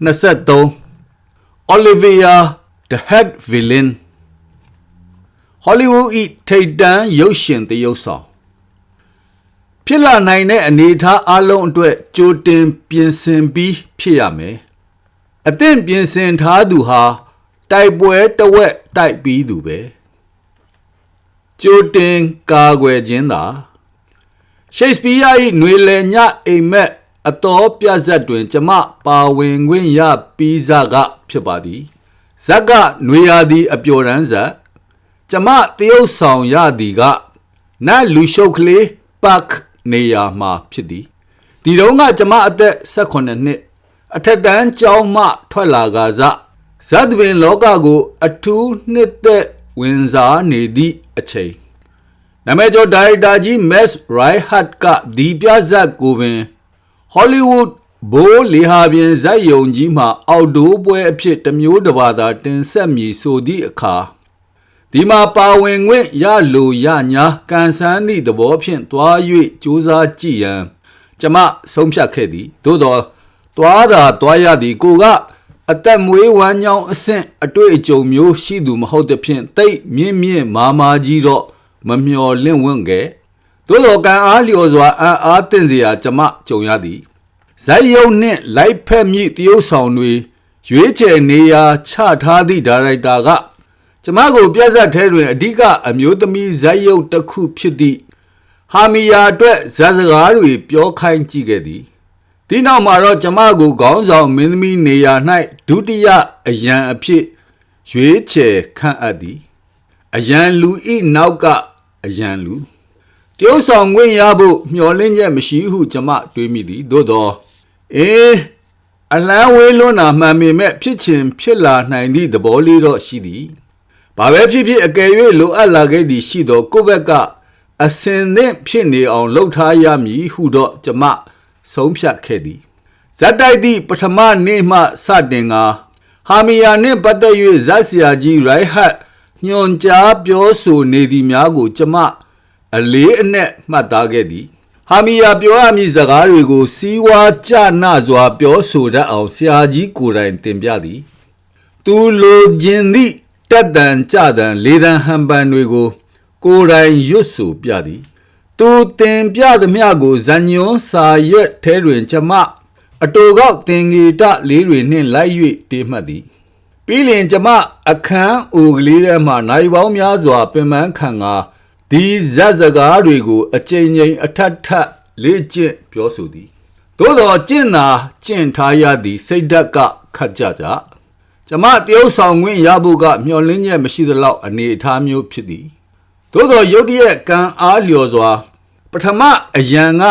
23 Olivia the head villain Hollywood ၏ထိပ်တန်းရုပ်ရှင်သရုပ်ဆောင်ဖြစ်လာနိုင်တဲ့အနေအထားအလုံးအတွက်ကြိုတင်ပြင်ဆင်ပြီးဖြစ်ရမယ်အသင့်ပြင်ဆင်ထားသူဟာတိုက်ပွဲတဝက်တိုက်ပြီးသူပဲကြိုတင်ကာကွယ်ခြင်းသာရှိတ်စပီးယား၏ຫນွေလည်ညအိမ်မက် အတော်ပြဇက်တွင် ကျမပါဝင်ခွင့်ရပြီးစကဖြစ်ပါသည်ဇက်ကຫນွေရာသည်အပျော်ရမ်းဇက်ကျမတရုတ်ဆောင်ရသည်ကနတ်လူရှုပ်ကလေးပတ်နေရာမှာဖြစ်သည်ဒီတော့ကကျမအသက်18နှစ်အထက်တန်းကျောင်းမှထွက်လာကစားဇတ်ပင်လောကကို အထူးနှစ်သက်ဝင်စားနေသည့်အချိန်နာမည်ကျော်ဒါရိုက်တာကြီးမက်စ်ရိုင်ဟတ်ကဒီပြဇက်ကိုပင် ဟောလိဝုဒ်ဘိုးလေဟာပြင်ဇက်ယုံကြီးမှအောက်ဒိုးပွဲအဖြစ်တစ်မျိုးတစ်ပါးသာတင်ဆက်မည်ဆိုသည့်အခါဒီမှာပါဝင်ခွင့်ရလိုရညာကန်ဆန်းသည့်သဘောဖြင့်တွား၍စူးစမ်းကြည့်ရန်ကျမဆုံးဖြတ်ခဲ့သည်သို့တော့တွားတာတွားရသည်ကိုကအသက်မွေးဝမ်းကြောင်းအဆင့်အတွေ့အကြုံမျိုးရှိသူမဟုတ်တဲ့ဖြင့်တိတ်မြင့်မြင့်မာမာကြီးတော့မမျော်လင့်ဝင့်ခဲ့သို့တော်ကံအားလျော်စွာအံ့အားသင့်စရာကျမကြုံရသည် ဇက်ယုံနှင့်လိုက်ဖက်မြင့်တရုပ်ဆောင်တွေရွေးချယ်နေရာချထားသည့်ဒါရိုက်တာကကျမကိုပြက်ဆက်ထဲတွင်အဓိကအမျိုးသမီးဇက်ယုတ်တစ်ခုဖြစ်သည့်ဟာမီယာအတွက်ဇက်စကားတွေပြောခိုင်းကြည့်ခဲ့သည်ဒီနောက်မှာတော့ကျမကိုခေါင်းဆောင်မင်းသမီးနေရာ၌ဒုတိယအရန်အဖြစ်ရွေးချယ်ခန့်အပ်သည်အရန်လူဤနောက်ကအရန်လူတရုတ်ဆောင်ခွင့်ရဖို့မျှော်လင့်ချက်မရှိဟုကျမတွေးမိသည်သို့တော့ အေးအလန်းဝေးလွန်းတာမှန်ပေမဲ့ဖြစ်ချင်ဖြစ်လာနိုင်သည့်သဘောလေးတော့ရှိသည်ဘာပဲဖြစ်ဖြစ်အကယ်၍လိုအပ်လာခဲ့သည်ရှိသောကိုယ့်ဘက်ကအစင်သင့်ဖြစ်နေအောင်လှုပ်ထားရမည်ဟုတော့ကျမဆုံးဖြတ်ခဲ့သည်ဇက်တိုက်သည့်ပထမနေ့မှစတင်ကဟာမီယာနှင့်ပတ်သက်၍ဇက်ဆရာကြီးရိုက်ဟတ်ညွန်ကြားပြောဆိုနေသည်များကိုကျမအလေးအနက်မှတ်သားခဲ့သည် ဟာမီယာပြောရမည့်စကားတွေကိုစီးဝါးကြနစွာ ပြောဆိုတတ်အောင်ဆရာကြီးကိုယ်တိုင်တင်ပြသည် သူလိုခြင်းသည့်တက်တန်ကြတန်လေတန်ဟန်ပန်တွေကို ကိုယ်တိုင်ရွတ်ဆိုပြသည် သူတင်ပြသမျှကိုဇညွန်စာရွက်ထဲတွင်ကျမအတူကောက်တင်ငီတလေးတွေနှင့်လိုက်၍တေးမှတ်သည်ပြီးလင်ကျမအခန်းအိုကလေးထဲမှနိုင်ပေါင်းများစွာပင်ပန်းခံကာ ဒီဇက်စကားတွေကိုအကြိမ်ကြိမ်အထက်ထပ်လေ့ကျင့်ပြောဆိုသည်သို့တော်ကျင့်သာကျင့်ထားရသည် စိတ်ဓာတ်ကခတ်ကြကြကျမတရုပ်ဆောင်ခွင့်ရဖို့ကမျှော်လင့်ချက်မရှိသလောက်အနေအထားမျိုးဖြစ်သည်သို့တော်ရုတ်တရက်ကံအားလျော်စွာ ပထမအရန်က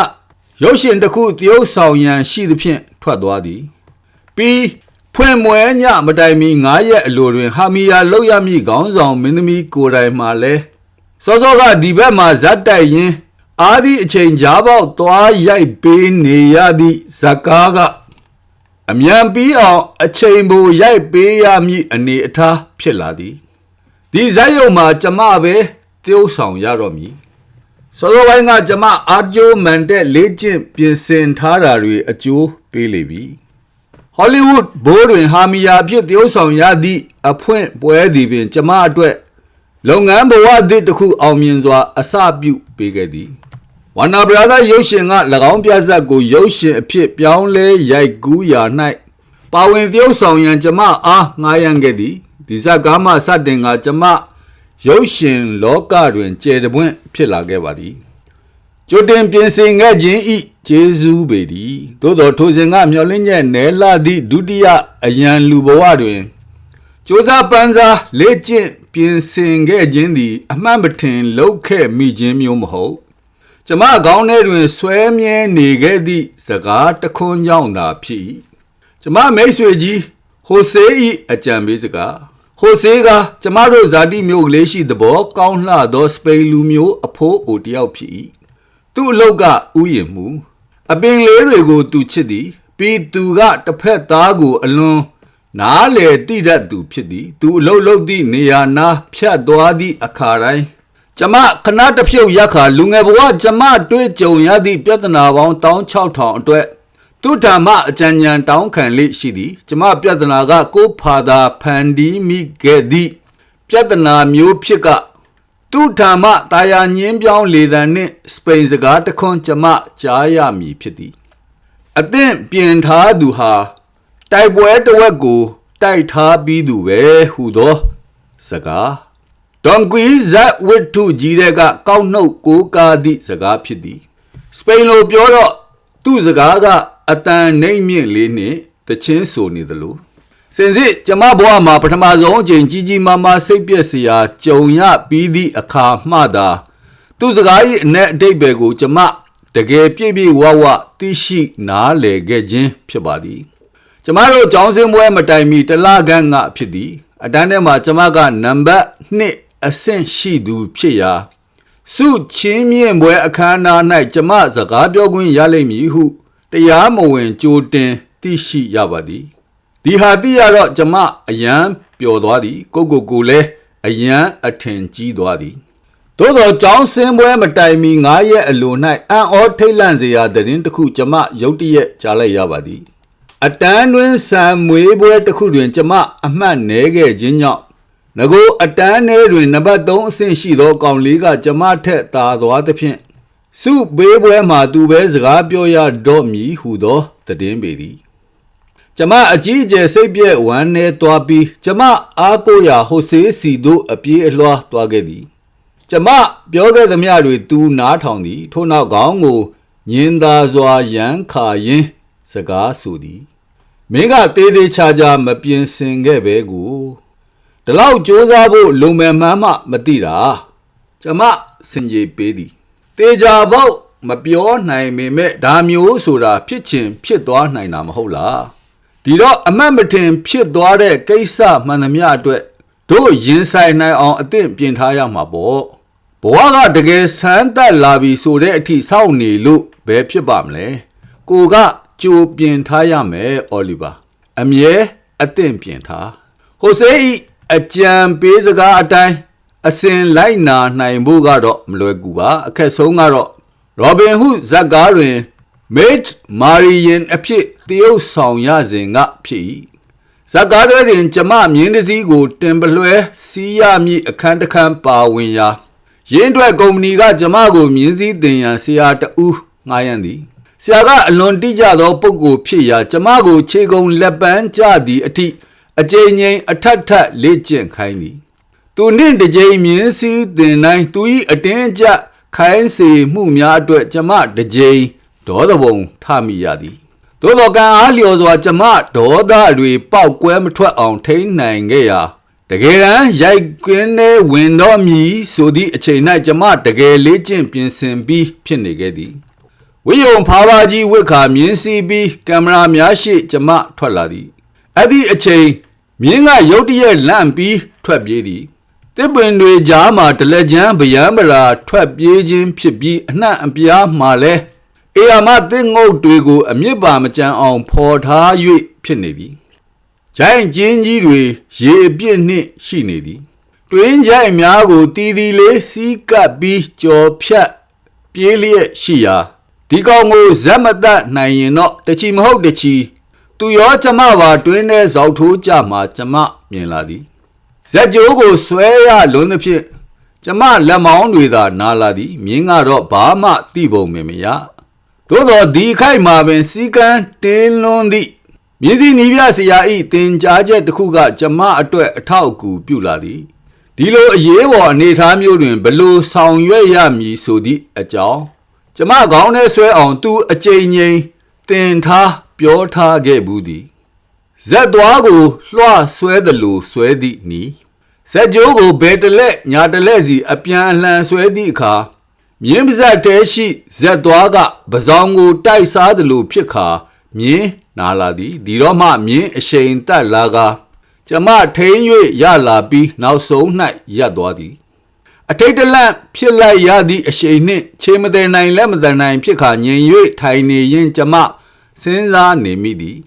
ရုပ်ရှင်တစ်ခုတရုပ်ဆောင်ရန်ရှိသဖြင့်ထွက်သွားသည်ပြီးဖွင့်မွဲညမတိုင်မီ9ရက်အလိုတွင်ဟာမီယာလောက်ရမည့်ခေါင်းဆောင်မင်းသမီးကိုယ်တိုင်မှလည်း စောစောကဒီဘက်မှာဇက်တိုက်ရင်အာဒီအချိန်ကြားပေါက်သွားရိုက်ပေးနေရသည့်ဇကားကအမြန်ပြီးအောင်အချိန်ပိုရိုက်ပေးရမည့်အနေအထားဖြစ်လာသည်ဒီဇက်ရုံမှာကျမပဲတရုပ်ဆောင်ရတော့မည်စောစောပိုင်းကကျမအာဂျိုမန်တဲ့လေးကျင့်ပြင်ဆင်ထားတာတွေအကျိုးပေးလေပြီဟောလိဝုဒ်ဘိုးတွင်ဟာမီယာဖြစ်တရုပ်ဆောင်ရသည့်အဖွင့်ပွဲသည်ပင်ကျမအတွက် လုပ်ငန်းဘဝသစ်တစ်ခုအောင်မြင်စွာအစပြုပေးခဲ့သည်ဝန္နာဘရာသာရုပ်ရှင်က၎င်းပြဇက်ကိုရုပ်ရှင်အဖြစ်ပြောင်းလဲရိုက်ကူးရာ၌ပါဝင်တရုပ်ဆောင်ရန်ကျမအားငှားရမ်းခဲ့သည်ဒီဇက်ကားမှစတင်ကကျမရုပ်ရှင်လောကတွင်ကျယ်တပွင့်ဖြစ်လာခဲ့ပါသည်ကြိုတင်ပြင်ဆင်ခဲ့ခြင်းဤကျေးဇူးပေသည်သို့တော်ထိုစဉ်ကမျောလင်းချက်နဲလာသည့်ဒုတိယအရန်လူဘဝတွင်စ조사ပန်းစားလေ့ကျင့် ပြင်ဆင်ခဲ့ခြင်းသည် အမှန်မထင်လောက်ခဲ့မိခြင်းမျိုးမဟုတ်ကျမခေါင်းထဲတွင်ဆွဲမြဲနေခဲ့သည့်စကားတခွန်းကြောင့်သာဖြစ်၏ကျမမိတ်ဆွေကြီးဟိုဆေး၏အကြံပေးစကားဟိုဆေးကကျမတို့ဇာတိမျိုးကလေးရှိသဘောကောင်းလှသောစပိန်လူမျိုးအဖိုးအိုတယောက်ဖြစ်၏သူ့အလောက်ကဥယျာဉ်မှုအပင်လေးတွေကိုသူချစ်သည်ပြီးသူကတစ်ဖက်သားကိုအလွန် နားလေတိရတ်သူဖြစ်သည် သူအလုတ်လုတ်သည့်နေရာနာဖြတ်သွားသည့်အခါတိုင်းကျမခဏတစ်ဖြုတ်ရက်ခါလူငယ်ဘဝကျမတွေ့ကြုံရသည့်ပြဿနာပေါင်း16000အတွက်သူသူဓမ္မအကြံဉာဏ်တောင်းခံလေးရှိသည် ကျမပြဿနာကကိုဖာသာဖန်ဒီမိခဲ့သည့်ပြဿနာမျိုးဖြစ်ကသူဓမ္မတာယာညင်းပြောင်းလေသံနှင့်စပိန်စကားတခွန်းကျမကြားရမည်ဖြစ်သည်အသင့်ပြင်ထားသူဟာ တိုက်ပွဲတစ်ဝက်ကိုတိုက်ထားပြီးသူပဲဟူသောစကားဒွန်ကွီဇက်ဝတ္ထုကြီးတဲ့ကကောက်နှုတ်ကိုကားသည့်စကားဖြစ်သည်စပိန်လိုပြောတော့သူ့စကားကအတန်နှိမ့်မြင့်လေးနှင့်တချင်းဆိုနေသလိုစင်စစ်ကျမဘဝမှာပထမဆုံးအချိန်ကြီးကြီးမားမားစိတ်ပြက်စရာကြုံရပြီးသည့်အခါမှသာသူ့စကား၏အ내အတိတ်ပဲကိုကျမတကယ်ပြည့်ပြည့်ဝဝသိရှိနားလည်ခဲ့ခြင်းဖြစ်ပါသည် ကျမတို့ကျောင်းစင်းပွဲမတိုင်မီတလခန့်ငါဖြစ်သည်အတန်းထဲမှာကျမကနံပါတ်1အဆင့်ရှိသူဖြစ်ရာစုချင်းမြင့်ပွဲအခမ်းအနား၌ကျမစကားပြောခွင့်ရလိမ့်မည်ဟုတရားမဝင်ကြိုတင်သိရှိရပါသည်ဒီဟာသိရတော့ကျမအယံပျော်သွားသည် ကိုကိုကိုလည်းအယံအထင်ကြီးသွားသည်သို့သောကျောင်းစင်းပွဲမတိုင်မီ9ရက်အလို၌အံ့ဩထိတ်လန့်စရာသတင်းတစ်ခုကျမရုတ်တရက်ကြားလိုက်ရပါသည် အတန်းတွင်ဆံမွေးပွဲတစ်ခုတွင် ကျမအမှတ်နဲခဲ့ခြင်းကြောင့်ငကိုအတန်းထဲတွင်နံပါတ်3အဆင့်ရှိသောကောင်လေးကကျမထက်သာသွားသဖြင့်စုပေးပွဲမှာသူပဲစကားပြောရတော့မည်ဟုသောတည်င်းပေသည်ကျမအကြီးအကျယ်စိတ်ပြည့်ဝမ်းနေသွားပြီးကျမအားကိုးရာဟိုဆေးစီတို့အပြေးအလွှားသွားခဲ့သည်ကျမပြောခဲ့သမျှတွေသူနားထောင်သည်ထို့နောက်ခေါင်းကိုညင်သာစွာရန်ခါရင်း စကားဆိုသည်မင်းကတေးသေးချာချာမပြင်ဆင်ခဲ့ပဲကိုဒီလောက်စူးစမ်းဖို့လုံမယ်မှန်းမှမသိတာကျမစင်ကြေပေးသည်တေချာပေါက်မပြောနိုင်ပေမဲ့ဒါမျိုးဆိုတာဖြစ်ချင်ဖြစ်သွားနိုင်တာမဟုတ်လားဒီတော့အမတ်မတင်ဖြစ်သွားတဲ့ကိစ္စမှန်သမျှအတွက်တို့ရင်ဆိုင်နိုင်အောင်အသင့်ပြင်ထားရမှာပေါ့ဘဝကတကယ်ဆန်းသက်လာပြီဆိုတဲ့အထိစောင့်နေလို့ဘယ်ဖြစ်ပါမလဲကိုက ကြိုပြင်ထားရမယ်အော်လီဗာအမြဲအသင့်ပြင်ထားဟိုဆေးဤအကြံပေးစကားအတိုင်းအစင်လိုက်နာနိုင်ဖို့ကတော့မလွယ်ကူပါအခက်ဆုံးကတော့ရောဘင်ဟုဇက်ကားတွင် mate မာရီယန်အဖြစ်တရုတ်ဆောင်ရစဉ်ကဖြစ်၏ဇက်ကားတွင်ကျမမြင်းတစည်းကို တင်ပလွှဲစီးရမည့်အခန်းတစ်ခန်းပါဝင်ရာရင်းအတွက်ကုမ္ပဏီကကျမကိုမြင်းစည်းတင်ရန်ဆရာတဦးငှားရန်သည် ဆရာကအလွန်တိကျသောပုဂ္ဂိုလ်ဖြစ်ရာကျမကိုခြေကုံလက်ပန်းကြသည့်အထိအကြိမ်ငိမ်အထက်ထက်လေ့ကျင့်ခိုင်းသည်သူနှင့်တစ်ကြိမ်မြင်းစည်းတင်တိုင်းသူ၏အတင်းအကျပ်ခိုင်းစေမှုများအတွက်ကျမတစ်ကြိမ်ဒေါသဘုံထမိရသည်သို့တော်ကံအားလျော်စွာကျမဒေါသတွေပောက်ကွဲမထွက်အောင်ထိန်းနိုင်ခဲ့ရာတကယ်တမ်းရိုက်ကွင်းထဲဝင်တော့မည်ဆိုသည့်အချိန်၌ကျမတကယ်လေးကျင့်ပြင်ဆင်ပြီးဖြစ်နေခဲ့သည် ဝိယုံဖားပါကြီးဝစ်ခါမြင်းစီးပြီးကင်မရာများရှိကျမထွက်လာသည်အဲ့ဒီအချိန်မြင်းကရုတ်တရက်လန့်ပြီးထွက်ပြေးသည်တစ်ပင်တွေကြားမှာတလက်ချမ်းဗျံပရာထွက်ပြေးခြင်းဖြစ်ပြီးအနှံ့အပြားမှာလဲအေယာမတစ်ငုတ်တွေကိုအမြင့်ပါမကြံအောင်ဖော်ထား၍ဖြစ်နေသည်။ဂျိုင်းကျင်းကြီးတွေရေအပြည့်နှင့်ရှိနေသည်။တွင်းဂျိုင်းများကိုတီးတီလေးစီးကပ်ပြီးကြော်ဖြတ်ပြေးလျက်ရှိရာ ဒီကောင်ကိုဇက်မတတ်နိုင်ရင်တော့တချီမဟုတ်တချီသူရောကျမပါတွင်းထဲဇောက်ထိုးကြမှာကျမမြင်လာသည်ဇက်ကြိုးကိုဆွဲရလွန်းသဖြင့်ကျမလက်မောင်းတွေသာနာလာသည်မြင်းကတော့ဘာမှသိပုံမမရသို့သောဒီခိုက်မှာပင်စီကံတင်းလွန်းသည့်မြင်းစီနီးပြဆရာဤတင်ကြားချက်တစ်ခုကကျမအတွက်အထောက်အကူပြုလာသည်ဒီလိုအရေးပေါ်အနေအထားမျိုးတွင်ဘလို့ဆောင်ရွက်ရမည်ဆိုသည့်အကြောင်း ကျမခေါင်းထဲဆွဲအောင်သူအကြိမ်ငိမ်တင်ထားပြောထားခဲ့ဘူးသည်ဇက်သွားကိုလွှဆွဲသလိုဆွဲသည့်နီဇက်ကြိုးကိုဘယ်တလက်ညာတလက်စီအပြန်အလှန်ဆွဲသည့်အခါမြင်းပါဇက်တဲရှိဇက်သွားကပဇောင်းကိုတိုက်စားသလိုဖြစ်ခါမြင်းနာလာသည်ဒီတော့မှမြင်းအရှိန်တက်လာကကျမထိန်၍ရလာပြီးနောက်ဆုံး၌ရပ်သွားသည် အထိတ်တလန့်ဖြစ်လိုက်ရသည့်အရှိန်နှင့်ခြေမသေးနိုင်လက်မသေးနိုင်ဖြစ်ခါငြိမ်၍ထိုင်နေရင်ကျမစဉ်းစားနေမိသည်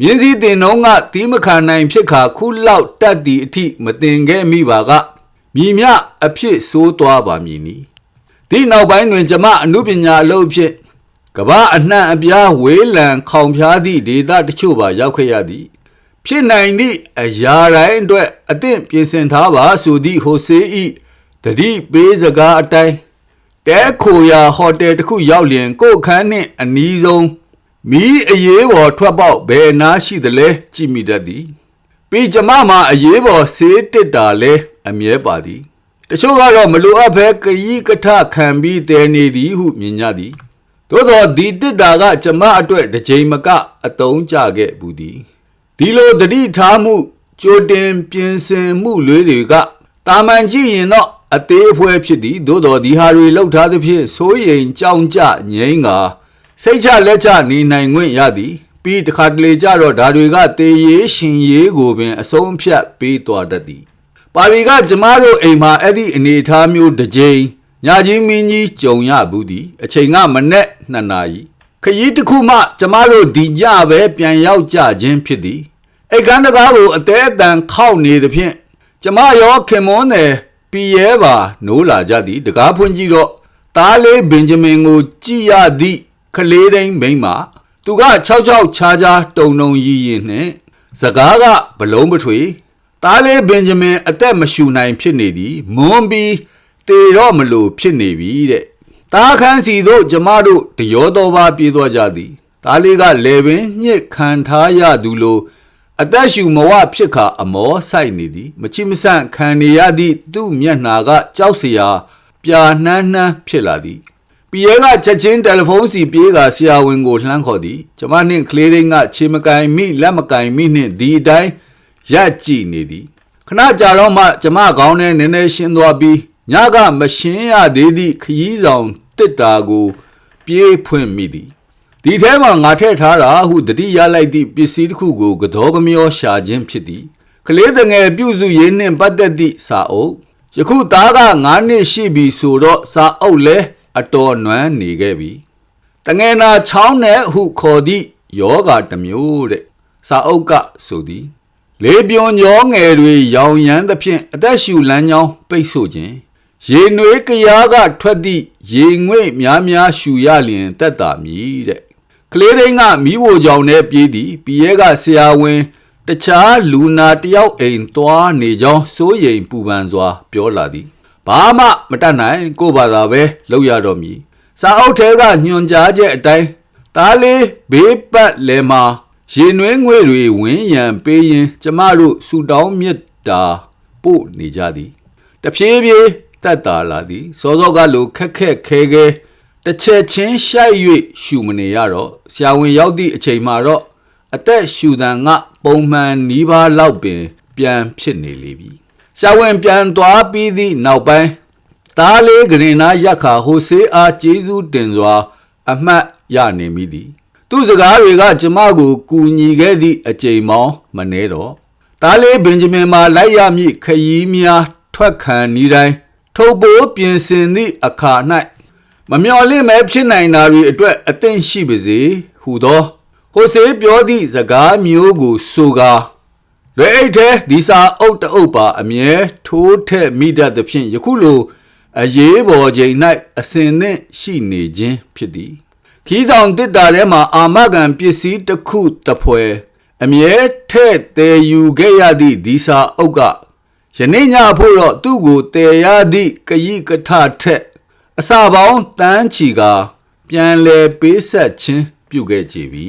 မြင်းစည်းတင်နှုံးကတီးမခံနိုင်ဖြစ်ခါခုလောက်တက်သည့်အထိမတင်ခဲ့မိပါကမြည်မြအဖြစ်ဆိုးသွားပါမည်နီဒီနောက်ပိုင်းတွင်ကျမအမှုပညာအလုပ်ဖြစ်ကဘာအနှံ့အပြားဝေးလံခေါင်ဖျားသည့်ဒေသတချို့ပါရောက်ခဲ့ရသည်ဖြစ်နိုင်သည့်အရာတိုင်းအတွက်အသင့်ပြင်ဆင်ထားပါဆိုသည့်ဟိုဆေးဤ တတိပေးစကားအတိုင်းတဲခိုရာဟိုတယ်တစ်ခုရောက်လျင် ကိုယ်ခန်းနှင့်အနီးဆုံးမီးအရေးပေါ်ထွက်ပေါက်ဘယ်နာရှိသလဲကြည့်မိတတ်သည်ပြီးကျမမှာအရေးပေါ်ဆေးတစ်တာလဲအမြဲပါသည်တချို့ကတော့မလိုအပ်ဘဲကရီးကထခံပြီးတဲနေသည်ဟုမြင်ကြသည်သို့သောဒီတစ်တာကကျမအတွက်တစ်ချိန်မကအတုံးကြခဲ့ဘူးသည်ဒီလိုတတိထားမှုကြိုတင်ပြင်ဆင်မှုလွေးတွေကတာမန်ကြည့်ရင်တော့ အသေးအဖွဲဖြစ်သည်သို့တော်ဒီဟာတွေလောက်ထားသဖြင့်စိုးရိမ်ကြောင်ကြငိမ့်ကစိတ်ချလက်ချနေနိုင်ခွင့်ရသည်ပြီးတခါတလေကြတော့ဒါတွေကတေရေးရှင်ရေးကိုပင်အဆုံးဖြတ်ပေးသွားတတ်သည်ပါရီကကျမတို့အိမ်မှာအဲ့ဒီအနေအထားမျိုးတစ်ကြိမ်ညကြီးမင်းကြီးကြုံရဘူးသည်အချိန်ကမနဲ့နှစ်နာရီခရီးတစ်ခုမှကျမတို့ဒီညပဲပြန်ရောက်ကြခြင်းဖြစ်သည်အိတ်ကန်းတကားကိုအသေးအတန်ခောက်နေသဖြင့်ကျမရောခင်မွန်းတယ် ပီရဲပါနိုးလာကြသည်တကားဖွင့်ကြည့်တော့သားလေးဘင်ဂျမင်ကို ကြည့်ရသည့်ကလေးတိုင်းမိန်းမသူက66ခြားခြားတုံတုံရီရင်နှင့်စကားကဘလုံးပထွေသားလေးဘင်ဂျမင် အသက်မရှူနိုင်ဖြစ်နေသည်မွန်းပြီးတေတော့မလို့ဖြစ်နေပြီတဲ့တားခန်းစီတို့ကျမတို့တရောတော်ပါပြေးသွားကြသည်သားလေးကလေပင်ညှစ်ခံထားရသူလို အသက်ရှူမဝဖြစ်ခါအမောဆိုင်နေသည်မချိမဆန့်ခံနေရသည့်သူ့မျက်နှာကကြောက်စရာပြာနှမ်းနှမ်းဖြစ်လာသည်ပီရဲကချက်ချင်းတယ်လီဖုန်းစီပြေးကဆရာဝန်ကိုလှမ်းခေါ်သည်ကျမနှင့်ကလေးရင်းကခြေမကင်မိလက်မကင်မိနှင့်ဒီအတိုင်းရက်ကြည့်နေသည်ခဏကြာတော့မှကျမခေါင်းထဲနည်းနည်းရှင်းသွားပြီးညကမရှင်းရသေးသည့်ခရီးဆောင်တစ်တာကို ပြေးဖွင့်မိသည် ဒီထဲမှာငါထည့်ထားတာဟုတတိရလိုက်သည့်ပစ္စည်းတစ်ခုကိုကတော့ကမျောရှာခြင်းဖြစ်သည်ကလေးတငယ်ပြုစုရေးနှင့်ပတ်သက်သည့်စာအုပ်ယခုသားက9နှစ်ရှိပြီဆိုတော့စာအုပ်လဲအတော်နွမ်းနေခဲ့ပြီတငယ်နာချောင်းနဲ့ဟုခေါ်သည့်ယောဂတစ်မျိုးတဲ့စာအုပ်ကဆိုသည်လေပြွန်ညောငယ်တွေရောင်ရမ်းသဖြင့်အသက်ရှူလမ်းကြောင်းပိတ်ဆို့ခြင်းရေနွေးကြရားကထွက်သည့်ရေငွေ့များများရှူရလျင်တက်တာမည်တဲ့ ကလေးရင်းကမိဖို့ကြောင့်နဲ့ပြေးသည်ပီရဲကဆရာဝန်တခြားလူနာတယောက်အိမ်သွားနေကြောင်းစိုးရိမ်ပူပန်စွာ ပြောလာသည်ဘာမှမတတ်နိုင်ကို့ဘာသာပဲလုပ်ရတော့မည်စာအုပ်ထဲကညွန်ကြားချက်အတိုင်းသားလေးဘေးပတ်လယ်မှာရေနွေးငွေတွေဝင်းရံပေးရင် ကျမတို့ဆူတောင်းမြတ်တာပို့နေကြသည်တဖြည်းဖြည်းတက်တာလာသည်စောစောကလိုခက်ခက်ခဲခဲ တစ်ချက်ချင်းရှိုက်၍ရှူမနေရတော့ဆရာဝန်ရောက်သည့်အချိန်မှာတော့အသက်ရှူတန်ကပုံမှန်နီးပါးလောက်ပင် ပြန်ဖြစ်နေလေပြီဆရာဝန်ပြန်သွားပြီးသည့်နောက်ပိုင်းသားလေးကရင်နာရက်ခါဟိုဆေးအားကျေးဇူးတင်စွာ အမှတ်ရနေမိသည် သူစကားတွေကကျမကိုကူညီခဲ့သည့်အကြိမ်မောင်းမနှဲတော့သားလေးဘင်ဂျမင်မှာလိုက်ရမည့်ခရီးများထွက်ခံနေတိုင်းထုတ်ပိုးပြင်ဆင်သည့်အခါ၌ မမျော်လင့်မဲဖြစ်နိုင်တာတွေအတွက်အသင့်ရှိပါစေဟူသောဟိုစေပြောသည့်စကားမျိုးကိုဆိုကာလွယ်အိတ်ထဲဒီစာအုပ်တအုပ်ပါအမြဲထိုးထက်မိတတ်သဖြင့်ယခုလိုအရေးပေါ်ချိန်၌အစဉ်နှင့်ရှိနေခြင်းဖြစ်သည်ခီးဆောင်တစ်တာထဲမှာအာမခံပစ္စည်းတစ်ခုတစ်ဖွဲအမြဲထဲ့တယ်ယူခဲ့ရသည့်ဒီစာအုပ်ကယနေ့ညဖို့တော့သူ့ကိုတည်ရသည့်က yi ကထထက် အစာပေါင်းတန်းချီကပြန်လဲပေးဆက်ခြင်းပြုခဲ့ကြပြီ